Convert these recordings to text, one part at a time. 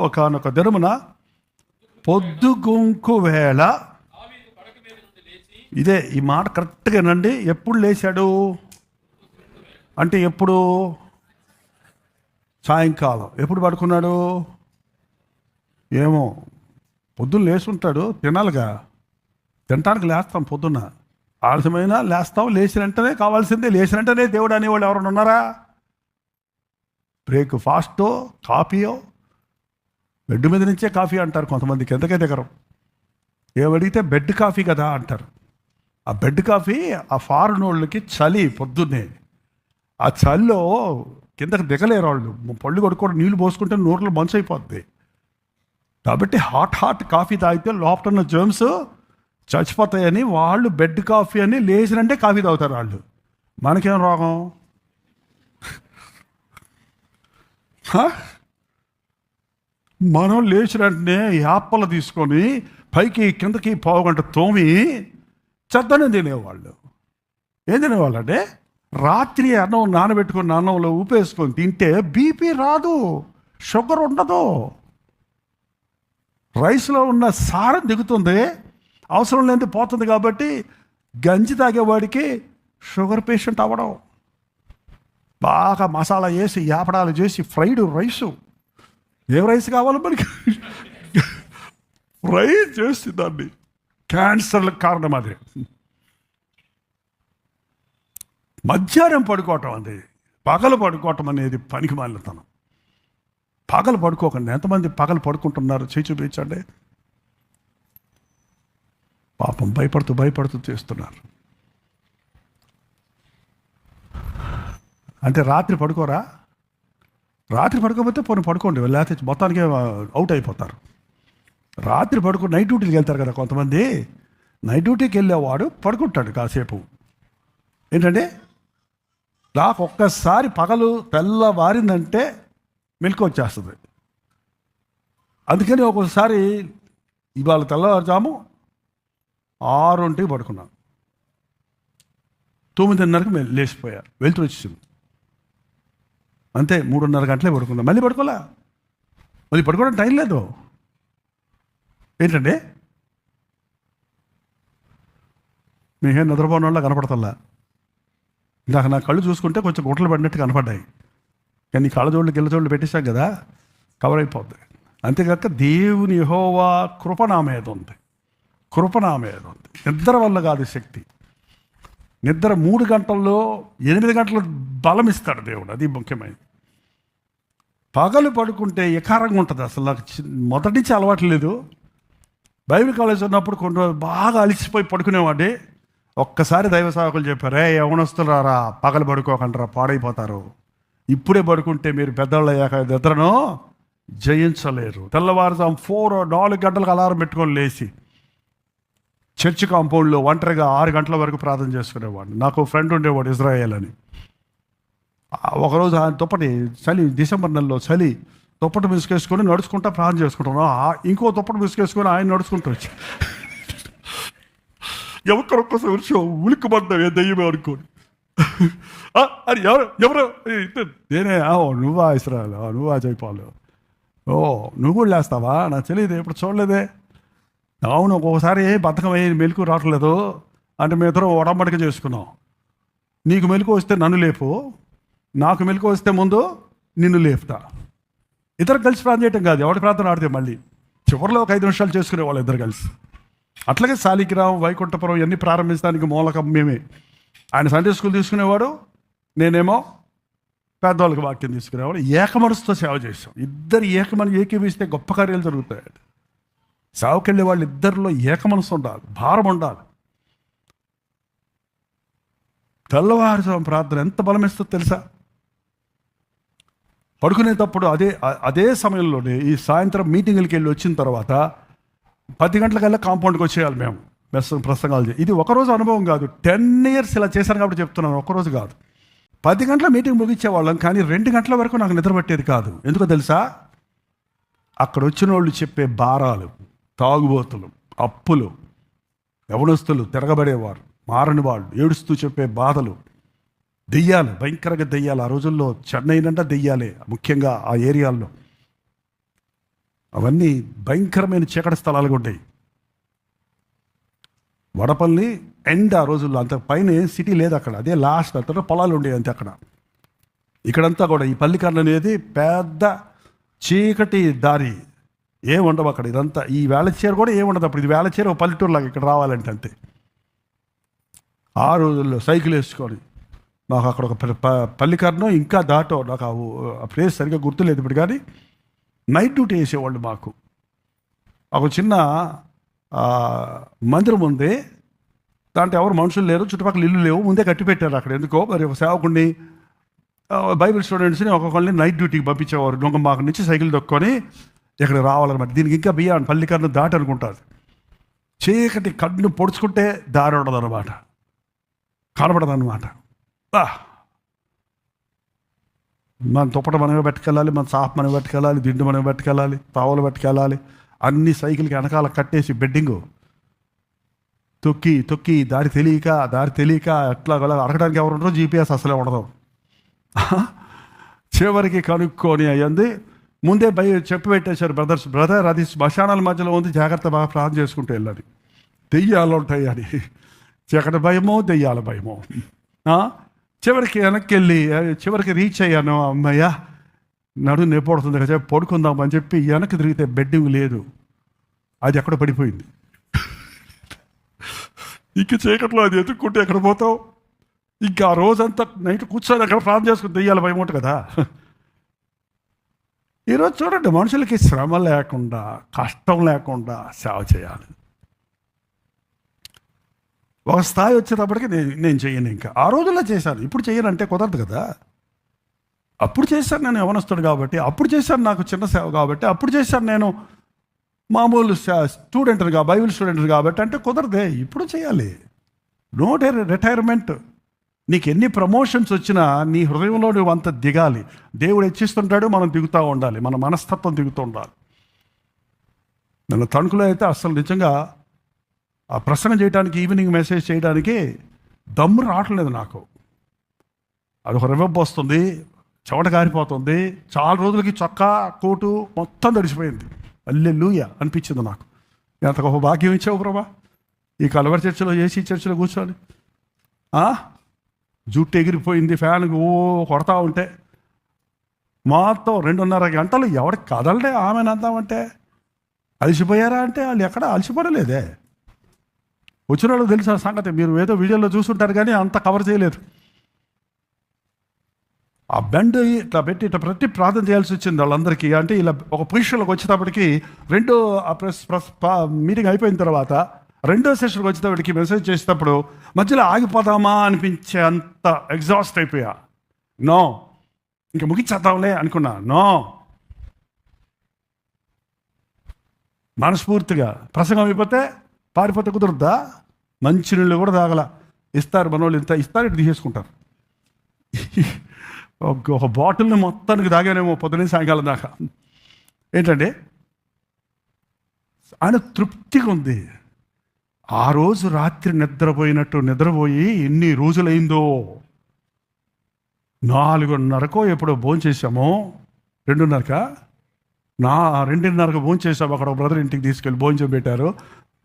ఒకనొక దినమున పొద్దుగుంకు వేళ ఇదే ఈ మాట కరెక్ట్గానండి ఎప్పుడు లేచాడు? అంటే ఎప్పుడు? సాయంకాలం. ఎప్పుడు పడుకున్నాడు? ఏమో పొద్దున్న లేచుంటాడు తినాలిగా. తినటానికి లేస్తాం పొద్దున్న. ఆలస్యమైనా లేస్తాం లేచిన వెంటనే కావాల్సిందే. లేచినంటేనే దేవుడు అనేవాళ్ళు ఎవరైనా ఉన్నారా? బ్రేక్ఫాస్టో కాఫీయో బెడ్ మీద నుంచే కాఫీ అంటారు కొంతమందికి ఎంతకే దిగరం. ఏమడిగితే బెడ్ కాఫీ కదా అంటారు. ఆ బెడ్ కాఫీ ఆ ఫారెన్ వాళ్ళకి చలి పొద్దున్నే. ఆ చలిలో కిందకి దిగలేరు వాళ్ళు. పళ్ళు కొడుకోవడం నీళ్ళు పోసుకుంటే నోట్లో మంచు అయిపోద్ది కాబట్టి హాట్ హాట్ కాఫీ తాగితే లోపల ఉన్న జర్మ్స్ చచ్చిపోతాయని వాళ్ళు బెడ్ కాఫీ అని లేచినంటే కాఫీ తాగుతారు వాళ్ళు. మనకేం రోగం? మనం లేచిన వెంటనే యాప్పలు తీసుకొని పైకి కిందకి పావుగంట తోమి చెద్దనే తినేవాళ్ళు. ఏం తినేవాళ్ళు అంటే రాత్రి అన్నం నానబెట్టుకుని అన్నంలో ఊపేసుకొని తింటే బీపీ రాదు షుగర్ ఉండదు. రైస్లో ఉన్న సారం దిగుతుంది అవసరం లేనిది పోతుంది కాబట్టి గంజి తాగేవాడికి షుగర్ పేషెంట్ అవ్వడం. బాగా మసాలా వేసి యాపడాలు చేసి ఫ్రైడ్ రైసు. ఏం రైస్ కావాలి మనకి? ఫ్రై చేసి దాన్ని క్యాన్సర్లకు కారణం అది. మధ్యాహ్నం పడుకోవటం అది పగలు పడుకోవటం అనేది పనికి మాలితనం పగలు పడుకోకండి. ఎంతమంది పగలు పడుకుంటున్నారు? చేయి చూపించండి. పాపం భయపడుతూ భయపడుతూ చేస్తున్నారు. అంటే రాత్రి పడుకోరా? రాత్రి పడుకోకపోతే పోనీ పడుకోండి. లేకపోతే మొత్తానికి అవుట్ అయిపోతారు. రాత్రి పడుకో నైట్ డ్యూటీకి వెళ్తారు కదా కొంతమంది. నైట్ డ్యూటీకి వెళ్ళేవాడు పడుకుంటాడు కాసేపు. ఏంటంటే నాకు ఒక్కసారి పగలు తెల్లవారిందంటే మెలకు వచ్చేస్తుంది. అందుకని ఒక్కొక్కసారి ఇవాళ తెల్లవారుజాము ఆరుంటికి పడుకున్నాను తొమ్మిదిన్నరకు లేచిపోయా. లేచిపోయారు వెళ్తూ వచ్చింది అంతే మూడున్నర గంటలే పడుకుందాం. మళ్ళీ పడుకోలే మళ్ళీ పడుకోవడం టైం లేదు. ఏంటండి? మీకేం నిద్రపోయిన వాళ్ళ కనపడతల్లా? ఇందాక నా కళ్ళు చూసుకుంటే కొంచెం గుట్టలు పడినట్టు కనపడ్డాయి. కానీ ఈ గిల్ల గిల్లజోళ్ళు పెట్టేశాం కదా కవర్ అయిపోద్ది. అంతేకాక దేవుని యహోవా కృప నా మీద ఉంది. కృప నా మీద ఉంది. నిద్ర వల్ల కాదు శక్తి. నిద్ర మూడు గంటల్లో ఎనిమిది గంటలు బలం ఇస్తాడు దేవుడు. అది ముఖ్యమైనది. పగలు పడుకుంటే ఎకారంగా ఉంటుంది అసలు. నాకు మొదటి నుంచి అలవాటు లేదు. బైబిల్ కాలేజ్ ఉన్నప్పుడు కొన్ని రోజులు బాగా అలిసిపోయి పడుకునేవాడి ఒక్కసారి దైవ సేవకులు చెప్పారు ఏ యవనస్తులారా పగలు పడుకోకంటారా పాడైపోతారు. ఇప్పుడే పడుకుంటే మీరు పెద్దవాళ్ళు అయ్యాక నిద్రను జయించలేరు. తెల్లవారుజాము ఫోర్ నాలుగు గంటలకు అలారం పెట్టుకొని లేచి చర్చ్ కాంపౌండ్లో ఒంటరిగా ఆరు గంటల వరకు ప్రార్థన చేసుకునేవాడిని. నాకు ఫ్రెండ్ ఉండేవాడు ఇజ్రాయేల్ అని. ఒకరోజు ఆయన దుప్పటి చలి డిసెంబర్ నెలలో చలి దుప్పటి మిసుకేసుకొని నడుచుకుంటా ప్రార్థన చేసుకుంటాను ఆ ఇంకో దుప్పటి మిసుకేసుకొని ఆయన నడుచుకుంటూ వచ్చి. ఎవరికొక్కసారి వచ్చి ఉలిక్కుమంటాం దయ్యమే అనుకోని. అది ఎవరు ఎవరు? నేనే ఆ, నువ్వా ఇస్రాయల్? నువ్వా జైపాలు ఓ నువ్వు కూడా లేస్తావా? నాకు తెలియదు ఎప్పుడు చూడలేదే. అవును ఒక్కొక్కసారి బద్ధకం అయ్యి మెలకు రావట్లేదు. అంటే మేము ఇద్దరు ఒడంబడిక చేసుకున్నాం. నీకు మెలకు వస్తే నన్ను లేపు. నాకు మెలకు వస్తే ముందు నిన్ను లేపుతా. ఇద్దరు కలిసి ప్రార్థన చేయటం కాదు ఎవరి ప్రార్థన ఆడితే మళ్ళీ. చివరిలో ఒక ఐదు నిమిషాలు చేసుకునే వాళ్ళు ఇద్దరు కలిసి. అట్లాగే శాలిగ్రామం వైకుంఠపురం ఇవన్నీ ప్రారంభించడానికి మూలకం మేమే. ఆయన సండే స్కూల్ తీసుకునేవాడు నేనేమో పెద్దవాళ్ళకి వాక్యం తీసుకునేవాడు. ఏకమనసుతో సేవ చేసాం ఇద్దరు ఏకమని ఏకీవిస్తే గొప్ప కార్యాలు జరుగుతాయి. సేవకెళ్ళే వాళ్ళు ఇద్దరిలో ఏకమనసు ఉండాలి భారం ఉండాలి. తెల్లవారుజాము ప్రార్థన ఎంత బలమిస్తుందో తెలుసా? పడుకునేటప్పుడు అదే అదే సమయంలోనే ఈ సాయంత్రం మీటింగులకి వెళ్ళి వచ్చిన తర్వాత పది గంటలకల్లా కాంపౌండ్కి వచ్చేయాలి మేము. మెస్ ప్రసంగాలు ఇది ఒకరోజు అనుభవం కాదు. టెన్ ఇయర్స్ ఇలా చేశాను కాబట్టి చెప్తున్నాను ఒకరోజు కాదు. పది గంటల మీటింగ్ ముగించేవాళ్ళం కానీ రెండు గంటల వరకు నాకు నిద్ర పట్టేది కాదు. ఎందుకో తెలుసా? అక్కడ వచ్చిన వాళ్ళు చెప్పే భారాలు తాగుబోతులు అప్పులు యవనస్తులు తిరగబడేవారు మారని వాళ్ళు ఏడుస్తూ చెప్పే బాధలు దెయ్యాలు భయంకరంగా దెయ్యాలు. ఆ రోజుల్లో చెన్నైనంట దెయ్యాలే ముఖ్యంగా ఆ ఏరియాల్లో. అవన్నీ భయంకరమైన చీకటి స్థలాలుగా ఉంటాయి. వడపల్లి ఎండ్ ఆ రోజుల్లో అంత పైన సిటీ లేదు అక్కడ. అదే లాస్ట్ అంతా పొలాలు ఉండేవి అంతే అక్కడ. ఇక్కడంతా కూడా ఈ పల్లికర్ణ అనేది పెద్ద చీకటి దారి. ఏం ఉండవు అక్కడ. ఇదంతా ఈ వేళచీర కూడా ఏం ఉండదు అప్పుడు. ఇది వేళచీర ఒక పల్లెటూరులాగా ఇక్కడ రావాలంటే అంతే. ఆ రోజుల్లో సైకిల్ వేసుకొని నాకు అక్కడ ఒక ప- పల్లికర్ణం ఇంకా దాటో నాకు ఆ ప్లేస్ సరిగ్గా గుర్తులేదు ఇప్పుడు కానీ నైట్ డ్యూటీ వేసేవాళ్ళు మాకు. ఒక చిన్న మందిరం ఉంది. దాంట్లో ఎవరు మనుషులు లేరు చుట్టుపక్కల ఇల్లు లేవు ముందే కట్టి పెట్టారు అక్కడ. ఎందుకో మరి ఒక సేవకుడిని బైబిల్ స్టూడెంట్స్ని ఒక్కొక్కరిని నైట్ డ్యూటీకి పంపించేవారు. దొంగ మాకు నుంచి సైకిల్ దొక్కొని ఇక్కడ రావాలన్నమాట. దీనికి ఇంకా బియ్యాన్ని పల్లికర్ను దాటి అనుకుంటారు చీకటి కన్ను పొడుచుకుంటే దారి ఉండదు అనమాట కనబడదు అనమాట మన తుప్పట మనమే పెట్టుకెళ్ళాలి మన సాఫ్ మనం పెట్టుకెళ్ళాలి దిండు మనం పెట్టుకెళ్ళాలి పావులు పెట్టుకెళ్ళాలి. అన్ని సైకిల్కి వెనకాల కట్టేసి బెడ్డింగు. తొక్కి తొక్కి దారి తెలియక దారి తెలియక ఎట్లా అడగడానికి ఎవరు ఉండరు జీపీఎస్ అసలే ఉండదు. చివరికి కనుక్కొని అయ్యింది. ముందే భయ చెప్పి పెట్టేశారు బ్రదర్స్. బ్రదర్ అది శ్మశానాల మధ్యలో ఉంది జాగ్రత్త బాగా ప్రార్థన చేసుకుంటూ వెళ్ళాలి. దెయ్యాలు ఉంటాయి అని. చీకటి భయమో దెయ్యాల భయమో. చివరికి వెనక్కి వెళ్ళి చివరికి రీచ్ అయ్యాను అమ్మయ్య నడు నొప్పడుతుంది కదా పడుకుందాం అని చెప్పి వెనక్కి తిరిగితే బెడ్డింగ్ లేదు. అది ఎక్కడ పడిపోయింది? ఇంక చీకట్లో అది ఎత్తుక్కుంటే ఎక్కడ పోతావు? ఇంకా ఆ రోజంతా నైట్ కూర్చొని అక్కడ ప్రార్థన చేసుకుని దెయ్యాల భయం కదా. ఈరోజు చూడండి మనుషులకి శ్రమ లేకుండా కష్టం లేకుండా సేవ చేయాలి. ఒక స్థాయి వచ్చేటప్పటికి నేను నేను చేయను ఇంకా. ఆ రోజుల్లో చేశాను. ఇప్పుడు చెయ్యను అంటే కుదరదు కదా. అప్పుడు చేశాను నేను యవనస్తుడు కాబట్టి అప్పుడు చేశాను నాకు చిన్న సేవ కాబట్టి అప్పుడు చేశాను నేను మామూలు స్టూడెంట్గా బైబిల్ స్టూడెంట్ కాబట్టి అంటే కుదరదే. ఇప్పుడు చేయాలి. No retirement. నీకు ఎన్ని ప్రమోషన్స్ వచ్చినా నీ హృదయంలో నువ్వు అంత దిగాలి. దేవుడు హెచ్చిస్తుంటాడు మనం దిగుతూ ఉండాలి. మన మనస్తత్వం దిగుతూ ఉండాలి. నన్ను తణుకులో అయితే అసలు నిజంగా ఆ ప్రసంగం చేయడానికి ఈవినింగ్ మెసేజ్ చేయడానికి దమ్ము రావట్లేదు నాకు. అది ఒక రెవెబ్బు వస్తుంది చెమట కారిపోతుంది చాలా రోజులకి చొక్కా కోటు మొత్తం తడిసిపోయింది. అల్లె లూయ అనిపించింది నాకు. ఎంత గొప్ప భాగ్యం ఇచ్చావు ప్రభా. ఈ కలవరి చర్చిలో ఏసీ చర్చిలో కూర్చొని ఆ? జుట్టు ఎగిరిపోయింది ఫ్యాన్కి ఓ కొడతా ఉంటే. మొత్తం రెండున్నర గంటలు ఎవరికి కదలడే ఆమెను అందామంటే అలసిపోయారా అంటే వాళ్ళు ఎక్కడ అలసిపడలేదే వచ్చిన వాళ్ళు తెలుసు ఆ సంగతి. మీరు ఏదో వీడియోలో చూసుంటారు కానీ అంత కవర్ చేయలేదు. ఆ బెండ్ ఇట్లా పెట్టి ఇట్లా ప్రతి ప్రార్థన చేయాల్సి వచ్చింది వాళ్ళందరికీ. అంటే ఇలా ఒక పొజిషన్లోకి వచ్చేటప్పటికి రెండో ప్రెస్ ప్రెస్ మీటింగ్ అయిపోయిన తర్వాత రెండో సెషన్కి వచ్చేటప్పటికి మెసేజ్ చేసేటప్పుడు మధ్యలో ఆగిపోదామా అనిపించే అంత ఎగ్జాస్ట్ అయిపోయా. నో ఇంక ముగించేద్దాంలే అనుకున్నా. నో మనస్ఫూర్తిగా ప్రసంగం అయిపోతే పారిపోతే కుదురుద్దా మంచి నీళ్ళు కూడా తాగల. ఇస్తారు మనోళ్ళు ఇంత ఇస్తారు ఇటు తీసేసుకుంటారు. ఒక- బాటిల్ని మొత్తానికి తాగానేమో పొద్దున సాయంకాలం దాకా. ఏంటండి? ఆయన తృప్తిగా ఉంది. ఆ రోజు రాత్రి నిద్రపోయినట్టు నిద్రపోయి ఎన్ని రోజులైందో. నాలుగున్నరకో ఎప్పుడో భోంచేసామో రెండున్నరక? నా రెండున్నరకు భోంచేసాము అక్కడ ఒక బ్రదర్ ఇంటికి తీసుకెళ్ళి భోంచం పెట్టారు.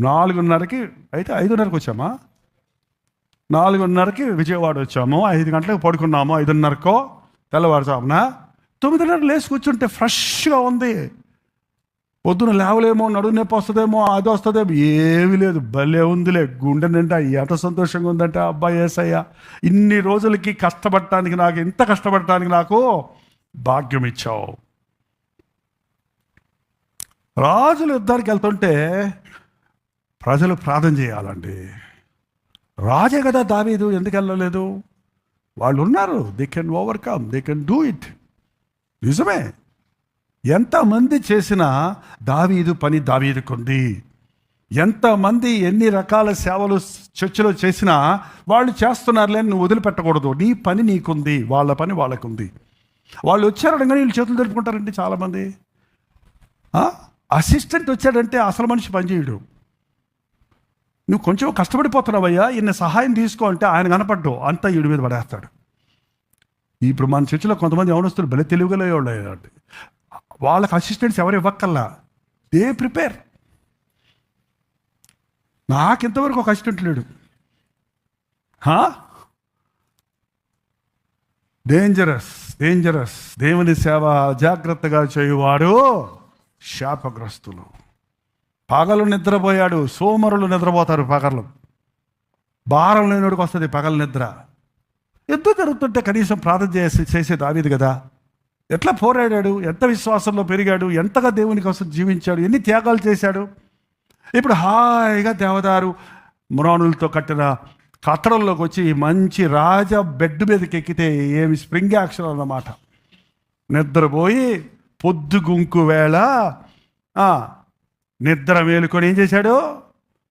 నాలుగున్నరకి అయితే ఐదున్నరకు వచ్చామా నాలుగున్నరకి విజయవాడ వచ్చాము. ఐదు గంటలకు పడుకున్నాము ఐదున్నరకో తెల్లవారుజామున. తొమ్మిదిన్నర లేచి కూర్చుంటే ఫ్రెష్గా ఉంది. పొద్దున లేవలేమో నడుము నొప్పి వస్తుందేమో అది వస్తుందేమో ఏమీ లేదు. భలే ఉందిలే గుండె నిండా ఎంత సంతోషంగా ఉందంటే అబ్బాయి ఏసయ్య ఇన్ని రోజులకి కష్టపడటానికి నాకు ఇంత కష్టపడటానికి నాకు భాగ్యం ఇచ్చావు. రాజులు యుద్ధానికి వెళ్తుంటే ప్రజలు ప్రార్థన చేయాలండి. రాజే కదా దావీదు ఎందుకు వెళ్ళలేదు? వాళ్ళు ఉన్నారు. They can overcome they can do it నిజమే. ఎంతమంది చేసినా దావీదు పని దావీదుకుంది. ఎంతమంది ఎన్ని రకాల సేవలు చర్చిలో చేసినా వాళ్ళు చేస్తున్నారులే నువ్వు వదిలిపెట్టకూడదు. నీ పని నీకుంది వాళ్ళ పని వాళ్ళకుంది. వాళ్ళు వచ్చారనగా వీళ్ళు చేతులు తెలుపుకుంటారండి చాలామంది. అసిస్టెంట్ వచ్చాడంటే అసలు మనిషి పనిచేయడు నువ్వు కొంచెం కష్టపడిపోతున్నావయ్యా ఈయన సహాయం తీసుకో అంటే ఆయన కనపడ్డు. అంతా ఈడి మీద పడేస్తాడు. ఇప్పుడు మన చర్చిలో కొంతమంది యవనస్తులు భలే తెలుగులో వాళ్ళు వాళ్ళకి అసిస్టెంట్స్ ఎవరు ఇవ్వక్కల్లా దే ప్రిపేర్. నాకింతవరకు ఒక అసిస్టెంట్ లేడు. హా? డేంజరస్ డేంజరస్ దేవుని సేవ జాగ్రత్తగా చేయువాడు శాపగ్రస్తులు. పగలు నిద్రపోయాడు సోమరులు నిద్రపోతారు పగలు. భారం లేనివాడికి వస్తుంది పగల నిద్ర. యుద్ధం జరుగుతుంటే కనీసం ప్రార్థన చేసి చేసే దావీదు కదా? ఎట్లా పోరాడాడు? ఎంత విశ్వాసంలో పెరిగాడు? ఎంతగా దేవుని కోసం జీవించాడు? ఎన్ని త్యాగాలు చేశాడు? ఇప్పుడు హాయిగా దేవదారు మురాణులతో కట్టిన కట్టడంలోకి వచ్చి మంచి రాజ బెడ్ మీదకి ఎక్కితే ఏమి స్ప్రింగ్ యాక్షన్ అన్నమాట. నిద్రపోయి పొద్దుగుంకు వేళ నిద్ర మేలుకొని ఏం చేశాడు?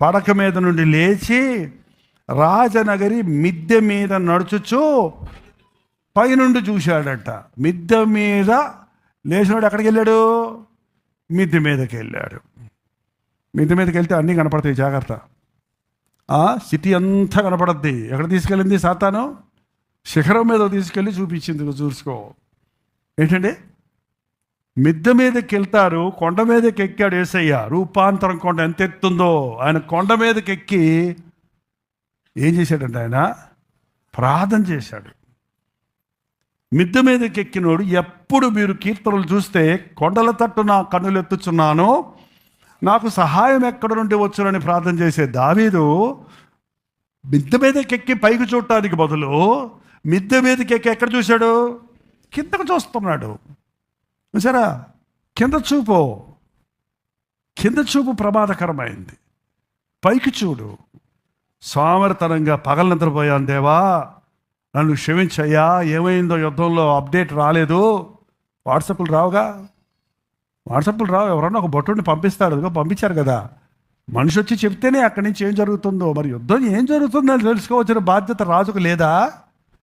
పడక మీద నుండి లేచి రాజనగరి మిద్దె మీద నడుచుచు పైనుండి చూశాడట. మిద్దె మీద లేచినాడు ఎక్కడికి వెళ్ళాడు? మిద్దె మీదకి వెళ్ళాడు. మిద్దె మీదకి వెళ్తే అన్నీ కనపడతాయి జాగ్రత్త. సిటీ అంతా కనపడద్ది. ఎక్కడ తీసుకెళ్ళింది సాతాను? శిఖరం మీద తీసుకెళ్ళి చూపించింది చూసుకో. ఏంటండి? మిద్దె మీదకి వెళ్తారు కొండ మీదకి ఎక్కాడు ఏసయ్య. రూపాంతరం కొండ ఎంత ఎత్తుందో ఆయన కొండ మీదకి ఎక్కి ఏం చేశాడంటే ఆయన? ప్రార్థన చేశాడు. మిద్దె మీదకి ఎక్కినోడు ఎప్పుడు మీరు కీర్తనలు చూస్తే కొండల తట్టు నా కన్నులు ఎత్తుచున్నాను నాకు సహాయం ఎక్కడ నుండి వచ్చునని ప్రార్థన చేసే దావీదు మిద్దె మీదకి ఎక్కి పైకి చూడటానికి బదులు మిద్దె మీదకి ఎక్కి ఎక్కడ చూశాడు? కిందకు చూస్తున్నాడు. సరే కింద చూపు. కింద చూపు ప్రమాదకరమైంది. పైకి చూడు. సోమరితనంగా పగల నిద్రపోయాను దేవా. నన్ను క్షమించయ్యా. ఏమైందో యుద్ధంలో అప్డేట్ రాలేదు. వాట్సాప్లు రావుగా? వాట్సాప్లు రావు. ఎవరన్నా ఒక బొట్టుని పంపిస్తాడు అదిగో పంపించారు కదా. మనిషి వచ్చి చెప్తేనే అక్కడి నుంచి ఏం జరుగుతుందో. మరి యుద్ధం ఏం జరుగుతుందో అని తెలుసుకోవాల్సిన బాధ్యత రాజుకు లేదా?